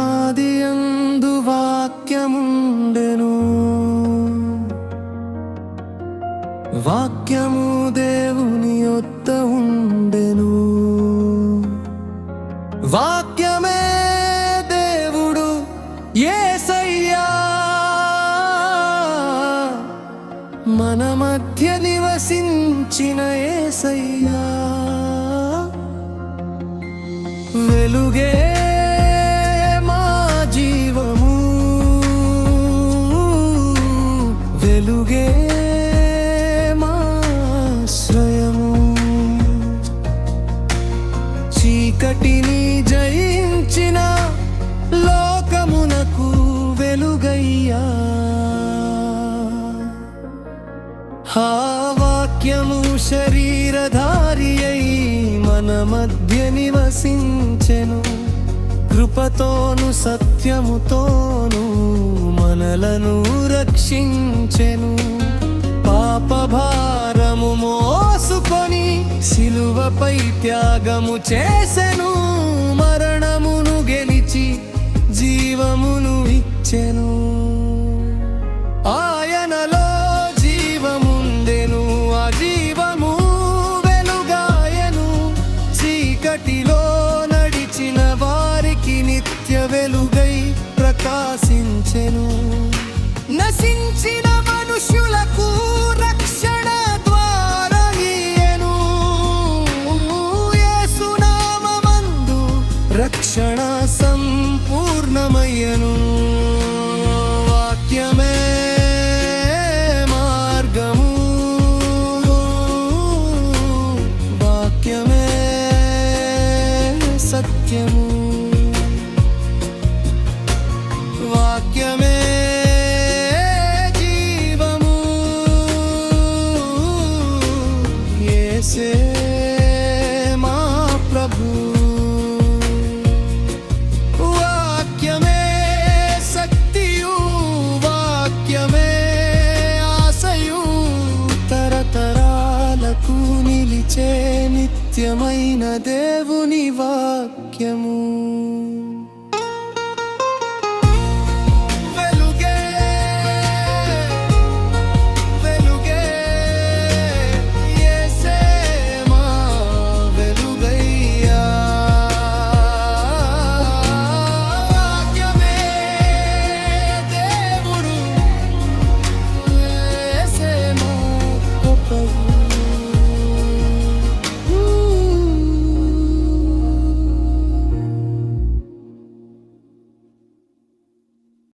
ആദിയന്തു വാക്യമുണ്ടനു വാക്യമു ദേവുനിയൊത്ത ഉണ്ടനു మన మధ్య నివసించిన ఏసయ్యా. వెలుగే ఆ వాక్యము శరీరధారి అయి మన మధ్య నివసించెను. కృపతోను సత్యముతోను మనలను రక్షించెను. పాపభారము మోసుకొని సిలువపై త్యాగము చేసెను. మరణమును గెలిచి జీవమును ఇచ్చెను. నశించిన మనుషులకు రక్షణ ద్వారమీయెను యేసునామమందు రక్షణ సంపూర్ణమయ్యను. వాక్యమే మార్గము. వాక్యమే సత్యము. నిత్యమైన దేవుని వాక్యము.